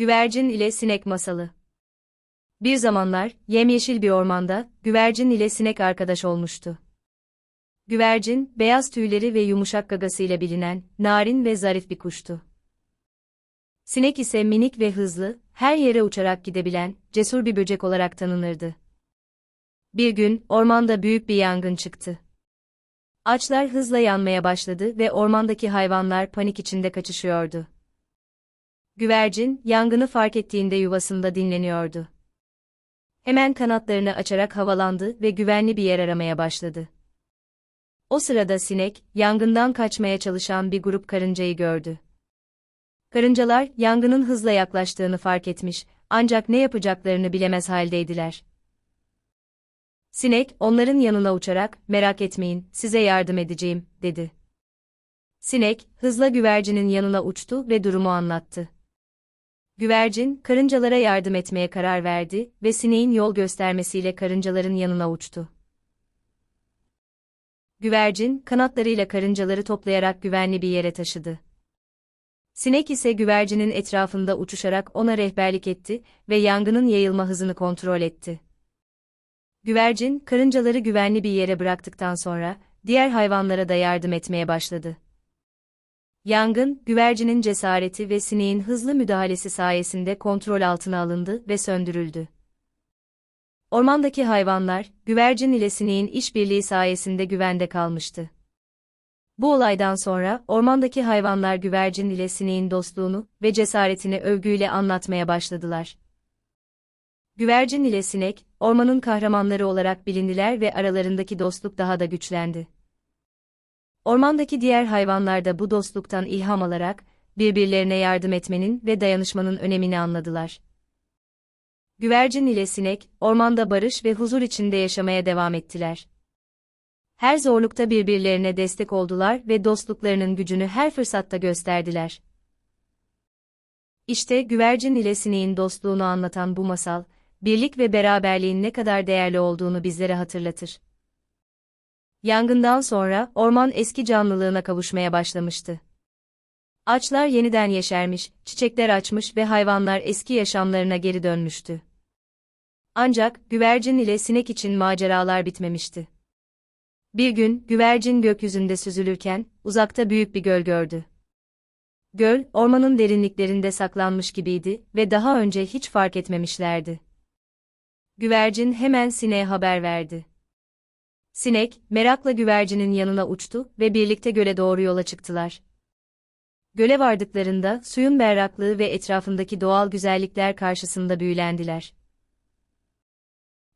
Güvercin ile Sinek Masalı Bir zamanlar, yemyeşil bir ormanda, güvercin ile sinek arkadaş olmuştu. Güvercin, beyaz tüyleri ve yumuşak gagasıyla bilinen, narin ve zarif bir kuştu. Sinek ise minik ve hızlı, her yere uçarak gidebilen, cesur bir böcek olarak tanınırdı. Bir gün, ormanda büyük bir yangın çıktı. Ağaçlar hızla yanmaya başladı ve ormandaki hayvanlar panik içinde kaçışıyordu. Güvercin, yangını fark ettiğinde yuvasında dinleniyordu. Hemen kanatlarını açarak havalandı ve güvenli bir yer aramaya başladı. O sırada sinek, yangından kaçmaya çalışan bir grup karıncayı gördü. Karıncalar, yangının hızla yaklaştığını fark etmiş, ancak ne yapacaklarını bilemez haldeydiler. Sinek, onların yanına uçarak, merak etmeyin, size yardım edeceğim, dedi. Sinek, hızla güvercinin yanına uçtu ve durumu anlattı. Güvercin, karıncalara yardım etmeye karar verdi ve sineğin yol göstermesiyle karıncaların yanına uçtu. Güvercin, kanatlarıyla karıncaları toplayarak güvenli bir yere taşıdı. Sinek ise güvercinin etrafında uçuşarak ona rehberlik etti ve yangının yayılma hızını kontrol etti. Güvercin, karıncaları güvenli bir yere bıraktıktan sonra, diğer hayvanlara da yardım etmeye başladı. Yangın, güvercinin cesareti ve sineğin hızlı müdahalesi sayesinde kontrol altına alındı ve söndürüldü. Ormandaki hayvanlar, güvercin ile sineğin işbirliği sayesinde güvende kalmıştı. Bu olaydan sonra, ormandaki hayvanlar güvercin ile sineğin dostluğunu ve cesaretini övgüyle anlatmaya başladılar. Güvercin ile sinek, ormanın kahramanları olarak bilindiler ve aralarındaki dostluk daha da güçlendi. Ormandaki diğer hayvanlar da bu dostluktan ilham alarak, birbirlerine yardım etmenin ve dayanışmanın önemini anladılar. Güvercin ile sinek, ormanda barış ve huzur içinde yaşamaya devam ettiler. Her zorlukta birbirlerine destek oldular ve dostluklarının gücünü her fırsatta gösterdiler. İşte güvercin ile sineğin dostluğunu anlatan bu masal, birlik ve beraberliğin ne kadar değerli olduğunu bizlere hatırlatır. Yangından sonra orman eski canlılığına kavuşmaya başlamıştı. Ağaçlar yeniden yeşermiş, çiçekler açmış ve hayvanlar eski yaşamlarına geri dönmüştü. Ancak güvercin ile sinek için maceralar bitmemişti. Bir gün güvercin gökyüzünde süzülürken uzakta büyük bir göl gördü. Göl, ormanın derinliklerinde saklanmış gibiydi ve daha önce hiç fark etmemişlerdi. Güvercin hemen sineğe haber verdi. Sinek, merakla güvercinin yanına uçtu ve birlikte göle doğru yola çıktılar. Göle vardıklarında suyun berraklığı ve etrafındaki doğal güzellikler karşısında büyülendiler.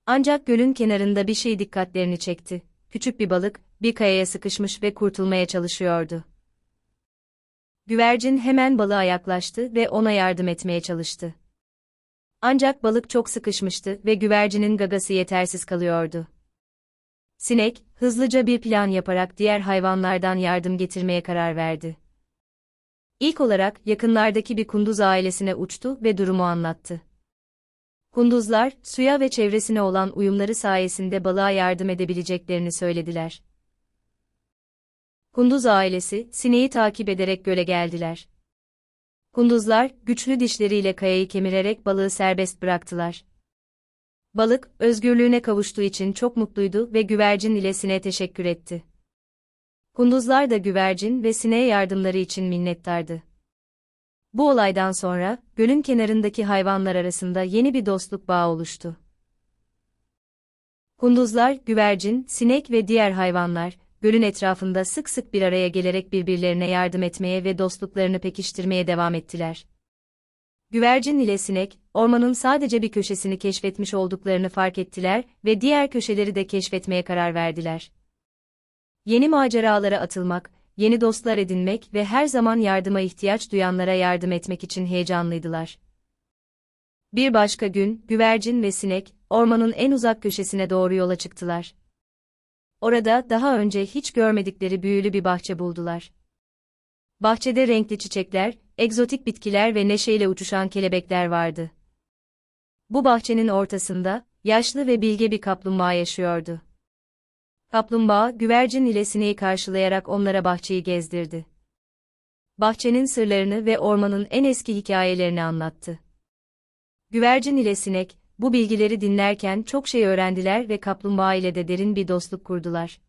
Ancak gölün kenarında bir şey dikkatlerini çekti. Küçük bir balık, bir kayaya sıkışmış ve kurtulmaya çalışıyordu. Güvercin hemen balığa yaklaştı ve ona yardım etmeye çalıştı. Ancak balık çok sıkışmıştı ve güvercinin gagası yetersiz kalıyordu. Sinek, hızlıca bir plan yaparak diğer hayvanlardan yardım getirmeye karar verdi. İlk olarak yakınlardaki bir kunduz ailesine uçtu ve durumu anlattı. Kunduzlar, suya ve çevresine olan uyumları sayesinde balığa yardım edebileceklerini söylediler. Kunduz ailesi, sineği takip ederek göle geldiler. Kunduzlar, güçlü dişleriyle kayayı kemirerek balığı serbest bıraktılar. Balık, özgürlüğüne kavuştuğu için çok mutluydu ve güvercin ile sineğe teşekkür etti. Kunduzlar da güvercin ve sineğe yardımları için minnettardı. Bu olaydan sonra, gölün kenarındaki hayvanlar arasında yeni bir dostluk bağı oluştu. Kunduzlar, güvercin, sinek ve diğer hayvanlar, gölün etrafında sık sık bir araya gelerek birbirlerine yardım etmeye ve dostluklarını pekiştirmeye devam ettiler. Güvercin ile sinek, ormanın sadece bir köşesini keşfetmiş olduklarını fark ettiler ve diğer köşeleri de keşfetmeye karar verdiler. Yeni maceralara atılmak, yeni dostlar edinmek ve her zaman yardıma ihtiyaç duyanlara yardım etmek için heyecanlıydılar. Bir başka gün, güvercin ve sinek, ormanın en uzak köşesine doğru yola çıktılar. Orada daha önce hiç görmedikleri büyülü bir bahçe buldular. Bahçede renkli çiçekler, egzotik bitkiler ve neşeyle uçuşan kelebekler vardı. Bu bahçenin ortasında, yaşlı ve bilge bir kaplumbağa yaşıyordu. Kaplumbağa, güvercin ile sineği karşılayarak onlara bahçeyi gezdirdi. Bahçenin sırlarını ve ormanın en eski hikayelerini anlattı. Güvercin ile sinek, bu bilgileri dinlerken çok şey öğrendiler ve kaplumbağa ile de derin bir dostluk kurdular.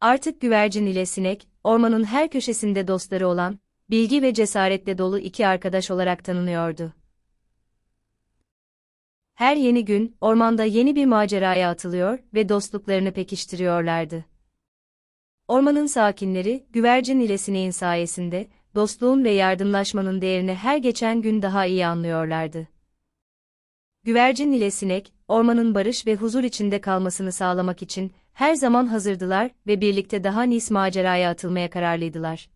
Artık güvercin ile sinek, ormanın her köşesinde dostları olan, bilgi ve cesaretle dolu iki arkadaş olarak tanınıyordu. Her yeni gün, ormanda yeni bir maceraya atılıyor ve dostluklarını pekiştiriyorlardı. Ormanın sakinleri, güvercin ile sineğin sayesinde, dostluğun ve yardımlaşmanın değerini her geçen gün daha iyi anlıyorlardı. Güvercin ile sinek, ormanın barış ve huzur içinde kalmasını sağlamak için, her zaman hazırdılar ve birlikte daha nis maceraya atılmaya kararlıydılar.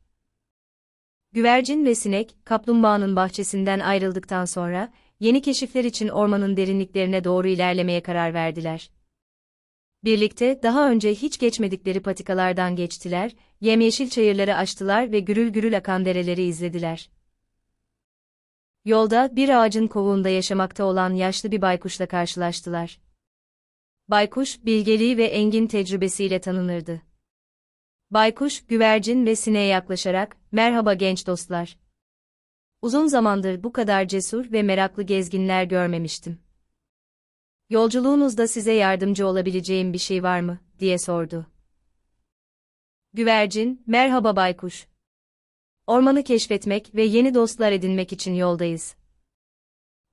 Güvercin ve sinek, kaplumbağanın bahçesinden ayrıldıktan sonra, yeni keşifler için ormanın derinliklerine doğru ilerlemeye karar verdiler. Birlikte daha önce hiç geçmedikleri patikalardan geçtiler, yemyeşil çayırları aştılar ve gürül gürül akan dereleri izlediler. Yolda bir ağacın kovuğunda yaşamakta olan yaşlı bir baykuşla karşılaştılar. Baykuş, bilgeliği ve engin tecrübesiyle tanınırdı. Baykuş, güvercin ve sineğe yaklaşarak, merhaba genç dostlar. Uzun zamandır bu kadar cesur ve meraklı gezginler görmemiştim. Yolculuğunuzda size yardımcı olabileceğim bir şey var mı, diye sordu. Güvercin, merhaba baykuş. Ormanı keşfetmek ve yeni dostlar edinmek için yoldayız.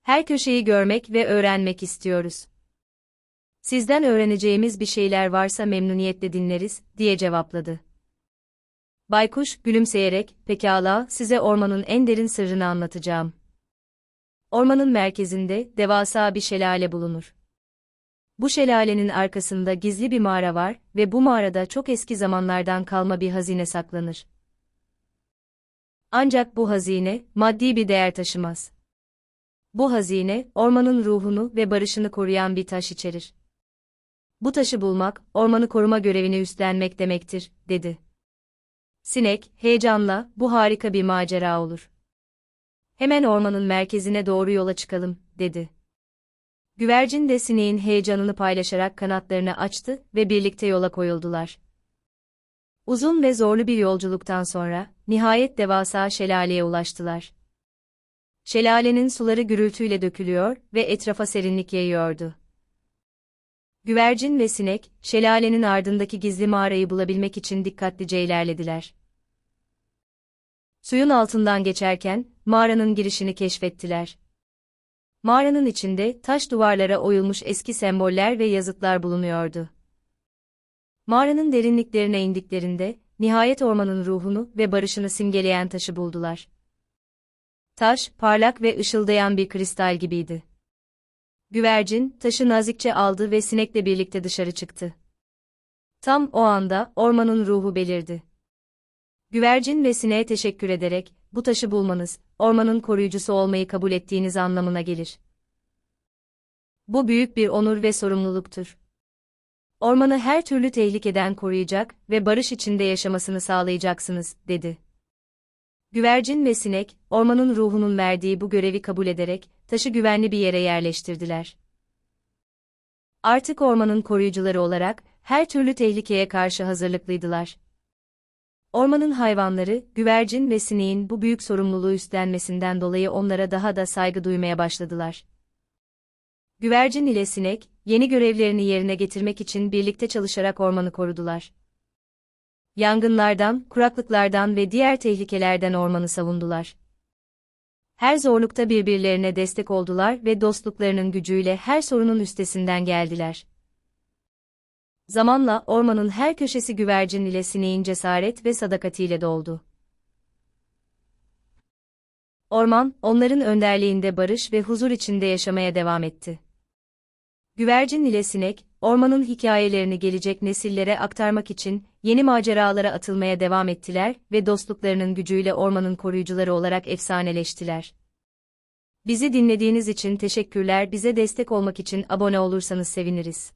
Her köşeyi görmek ve öğrenmek istiyoruz. Sizden öğreneceğimiz bir şeyler varsa memnuniyetle dinleriz, diye cevapladı. Baykuş, gülümseyerek, pekala, size ormanın en derin sırrını anlatacağım. Ormanın merkezinde, devasa bir şelale bulunur. Bu şelalenin arkasında gizli bir mağara var ve bu mağarada çok eski zamanlardan kalma bir hazine saklanır. Ancak bu hazine, maddi bir değer taşımaz. Bu hazine, ormanın ruhunu ve barışını koruyan bir taş içerir. Bu taşı bulmak, ormanı koruma görevini üstlenmek demektir, dedi. Sinek, heyecanla, bu harika bir macera olur. Hemen ormanın merkezine doğru yola çıkalım, dedi. Güvercin de sineğin heyecanını paylaşarak kanatlarını açtı ve birlikte yola koyuldular. Uzun ve zorlu bir yolculuktan sonra, nihayet devasa şelaleye ulaştılar. Şelalenin suları gürültüyle dökülüyor ve etrafa serinlik yayıyordu. Güvercin ve sinek, şelalenin ardındaki gizli mağarayı bulabilmek için dikkatlice ilerlediler. Suyun altından geçerken, mağaranın girişini keşfettiler. Mağaranın içinde taş duvarlara oyulmuş eski semboller ve yazıtlar bulunuyordu. Mağaranın derinliklerine indiklerinde, nihayet ormanın ruhunu ve barışını simgeleyen taşı buldular. Taş, parlak ve ışıldayan bir kristal gibiydi. Güvercin, taşı nazikçe aldı ve sinekle birlikte dışarı çıktı. Tam o anda, ormanın ruhu belirdi. Güvercin ve sineğe teşekkür ederek, bu taşı bulmanız, ormanın koruyucusu olmayı kabul ettiğiniz anlamına gelir. Bu büyük bir onur ve sorumluluktur. Ormanı her türlü tehlikeden koruyacak ve barış içinde yaşamasını sağlayacaksınız, dedi. Güvercin ve sinek, ormanın ruhunun verdiği bu görevi kabul ederek, taşı güvenli bir yere yerleştirdiler. Artık ormanın koruyucuları olarak, her türlü tehlikeye karşı hazırlıklıydılar. Ormanın hayvanları, güvercin ve sineğin bu büyük sorumluluğu üstlenmesinden dolayı onlara daha da saygı duymaya başladılar. Güvercin ile sinek, yeni görevlerini yerine getirmek için birlikte çalışarak ormanı korudular. Yangınlardan, kuraklıklardan ve diğer tehlikelerden ormanı savundular. Her zorlukta birbirlerine destek oldular ve dostluklarının gücüyle her sorunun üstesinden geldiler. Zamanla ormanın her köşesi güvercin ile sineğin cesaret ve sadakatiyle doldu. Orman, onların önderliğinde barış ve huzur içinde yaşamaya devam etti. Güvercin ile sinek, ormanın hikayelerini gelecek nesillere aktarmak için yeni maceralara atılmaya devam ettiler ve dostluklarının gücüyle ormanın koruyucuları olarak efsaneleştiler. Bizi dinlediğiniz için teşekkürler. Bize destek olmak için abone olursanız seviniriz.